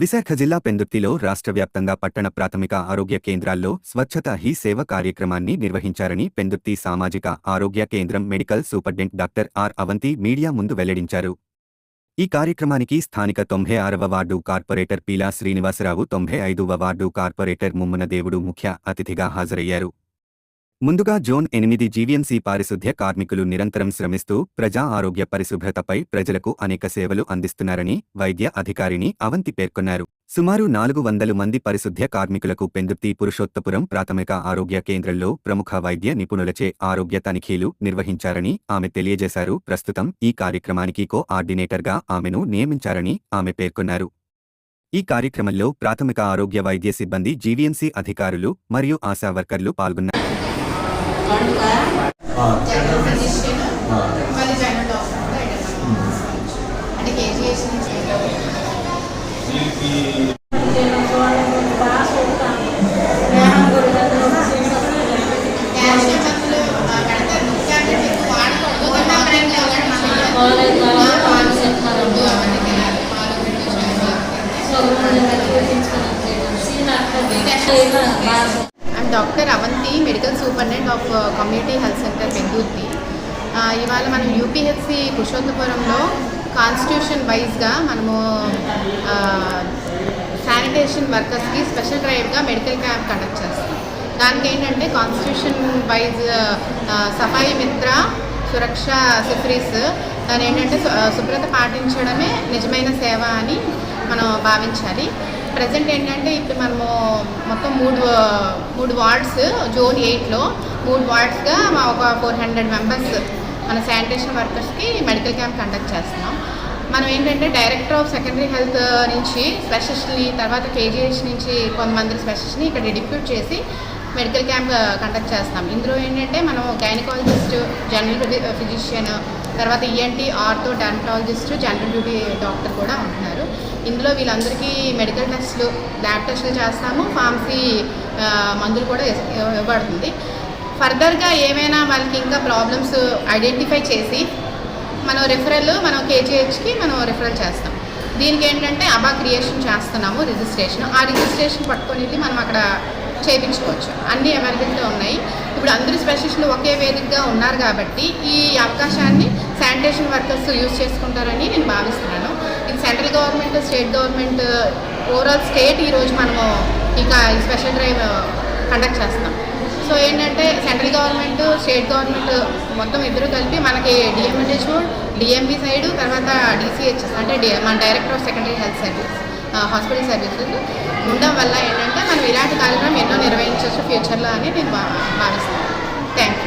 విశాఖ జిల్లా పెందుర్తిలో రాష్ట్ర వ్యాప్తంగా పట్టణ ప్రాథమిక ఆరోగ్య కేంద్రాల్లో స్వచ్ఛత హీ సేవ కార్యక్రమాన్ని నిర్వహించారని పెందుర్తి సామాజిక ఆరోగ్య కేంద్రం medical superintendent doctor R Avanthi media ముందు వెల్లడించారు. ఈ కార్యక్రమానికి స్థానిక తొంభై ఆరవ వార్డు కార్పొరేటర్ పీలా శ్రీనివాసరావు తొంభై ఐదవ వార్డు కార్పొరేటర్ ముమ్మన దేవుడు ముఖ్య అతిథిగా హాజరయ్యారు. ముందుగా జోన్ ఎనిమిది జీవీఎంసీ పారిశుద్ధ్య కార్మికులు నిరంతరం శ్రమిస్తూ ప్రజా ఆరోగ్య పరిశుభ్రతపై ప్రజలకు అనేక సేవలు అందిస్తున్నారని వైద్య అధికారిని అవంతి పేర్కొన్నారు. సుమారు నాలుగు వందలు మంది పరిశుద్ధ్య కార్మికులకు పెందుర్తి పురుషోత్తపురం ప్రాథమిక ఆరోగ్య కేంద్రంలో ప్రముఖ వైద్య నిపుణులచే ఆరోగ్య తనిఖీలు నిర్వహించారని ఆమె తెలియజేశారు. ప్రస్తుతం ఈ కార్యక్రమానికి కో ఆర్డినేటర్గా ఆమెను నియమించారని ఆమె పేర్కొన్నారు. ఈ కార్యక్రమంలో ప్రాథమిక ఆరోగ్య వైద్య సిబ్బంది జీవీఎంసీ అధికారులు మరియు ఆశా వర్కర్లు పాల్గొన్నారు. జనరల్ ఫిజిషియన్ మళ్ళీ general doctor Avanthi medical superintendent of uh, community health centre Pendurthi ఇవాళ మనం యూపీహెచ్సి పురుషోత్తపురంలో కాన్స్టిట్యూషన్ వైజ్గా మనము శానిటేషన్ వర్కర్స్కి స్పెషల్ డ్రైవ్గా మెడికల్ క్యాంప్ కండక్ట్ చేస్తాం. దానికి ఏంటంటే కాన్స్టిట్యూషన్ వైజ్ సఫాయి మిత్ర సురక్ష సిఫ్రీస్ దాని ఏంటంటే శుభ్రత పాటించడమే నిజమైన సేవ అని మనం భావించాలి. ప్రజెంట్ ఏంటంటే ఇప్పుడు మనము మొత్తం మూడు మూడు వార్డ్స్ జోన్ ఎయిట్లో మూడు వార్డ్స్గా మా ఒక ఫోర్ హండ్రెడ్ మెంబర్స్ మన శానిటేషన్ వర్కర్స్కి మెడికల్ క్యాంప్ కండక్ట్ చేస్తున్నాం. మనం ఏంటంటే డైరెక్టర్ ఆఫ్ సెకండరీ హెల్త్ నుంచి స్పెషలిస్ట్ని తర్వాత కేజీహెచ్ నుంచి కొంతమంది స్పెషలిస్ట్ని ఇక్కడ డిప్యూట్ చేసి మెడికల్ క్యాంప్ కండక్ట్ చేస్తాం ఇందులో ఏంటంటే మనం గైనకాలజిస్ట్ జనరల్ ఫిజిషియన్ తర్వాత ENT ortho dermatologist general duty doctor కూడా ఉంటున్నారు. ఇందులో వీళ్ళందరికీ మెడికల్ టెస్ట్లు ల్యాబ్ టెస్టులు చేస్తాము. ఫార్మసీ మందులు కూడా ఇవ్వబడుతుంది. ఫర్దర్గా ఏమైనా వాళ్ళకి ఇంకా ప్రాబ్లమ్స్ ఐడెంటిఫై చేసి మనం రిఫరల్ మనం కేజీహెచ్కి మనం రిఫరల్ చేస్తాం. దీనికి ఏంటంటే అబా క్రియేషన్ చేస్తున్నాము రిజిస్ట్రేషన్ ఆ రిజిస్ట్రేషన్ పట్టుకొని వెళ్ళి మనం అక్కడ చేయించుకోవచ్చు అన్ని అవైలబిలిటీ ఉన్నాయి. ఇప్పుడు అందరూ స్పెషలిస్టులు ఒకే వేదికగా ఉన్నారు కాబట్టి ఈ అవకాశాన్ని శానిటేషన్ వర్కర్స్ యూజ్ చేసుకుంటారని నేను భావిస్తున్నాను. ఇది central government state government overall state ఈరోజు మనము ఇక స్పెషల్ డ్రైవ్ కండక్ట్ చేస్తున్నాం. సో ఏంటంటే సెంట్రల్ గవర్నమెంట్ స్టేట్ గవర్నమెంట్ మొత్తం ఇద్దరు కలిపి మనకి డిఎంఎన్హెచ్ డిఎంబి సైడ్ తర్వాత డిసిహెచ్ఎస్ అంటే మన director of secondary health service hospital services ఉండడం వల్ల ఏంటంటే మనం ఇలాంటి కార్యక్రమం ఎన్నో నిర్వహించవచ్చు ఫ్యూచర్లో అని నేను భా- భావిస్తున్నాను. Thank you.